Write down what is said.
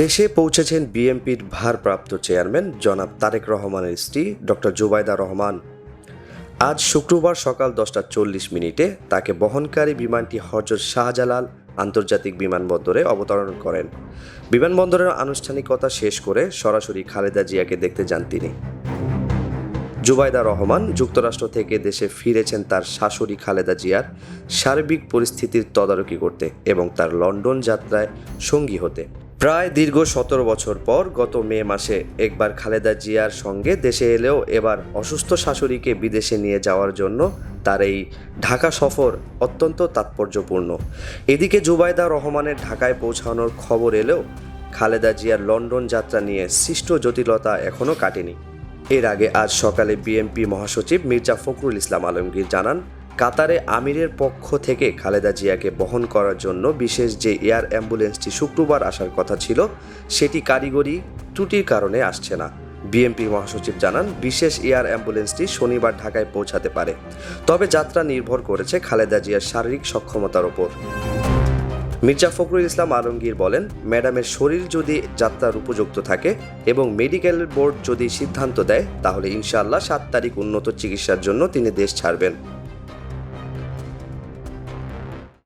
দেশে পৌঁছেছেন বিএনপির ভারপ্রাপ্ত চেয়ারম্যান জনাব তারেক রহমানের স্ত্রী ডক্টর জুবাইদা রহমান। আজ শুক্রবার সকাল দশটা চল্লিশ মিনিটে তাকে বহনকারী বিমানটি হজরত শাহজালাল আন্তর্জাতিক বিমানবন্দরে অবতরণ করেন। বিমানবন্দরের আনুষ্ঠানিকতা শেষ করে সরাসরি খালেদা জিয়াকে দেখতে যান তিনি। জুবাইদা রহমান যুক্তরাষ্ট্র থেকে দেশে ফিরেছেন তার শাশুড়ি খালেদা জিয়ার সার্বিক পরিস্থিতির তদারকি করতে এবং তার লন্ডন যাত্রায় সঙ্গী হতে। প্রায় দীর্ঘ সতেরো বছর পর গত মে মাসে একবার খালেদা জিয়ার সঙ্গে দেশে এলেও এবার অসুস্থ শাশুড়িকে বিদেশে নিয়ে যাওয়ার জন্য তার এই ঢাকা সফর অত্যন্ত তাৎপর্যপূর্ণ। এদিকে জুবাইদা রহমানের ঢাকায় পৌঁছানোর খবর এলেও খালেদা জিয়ার লন্ডন যাত্রা নিয়ে সৃষ্ট জটিলতা এখনও কাটেনি। এর আগে আজ সকালে বিএনপি মহাসচিব মির্জা ফখরুল ইসলাম আলমগীর জানান কাতারে আমিরের পক্ষ থেকে খালেদা জিয়াকে বহন করার জন্য বিশেষ যে এয়ার অ্যাম্বুলেন্সটি শুক্রবার আসার কথা ছিল, সেটি কারিগরি ত্রুটির কারণে আসছে না। বিএনপি মহাসচিব জানান, বিশেষ এয়ার অ্যাম্বুলেন্সটি শনিবার ঢাকায় পৌঁছাতে পারে। তবে যাত্রা নির্ভর করেছে খালেদা জিয়ার শারীরিক সক্ষমতার ওপর। মির্জা ফখরুল ইসলাম আলমগীর বলেন, ম্যাডামের শরীর যদি যাত্রার উপযুক্ত থাকে এবং মেডিকেল বোর্ড যদি সিদ্ধান্ত দেয়, তাহলে ইনশাআল্লাহ সাত তারিখ উন্নত চিকিৎসার জন্য তিনি দেশ ছাড়বেন।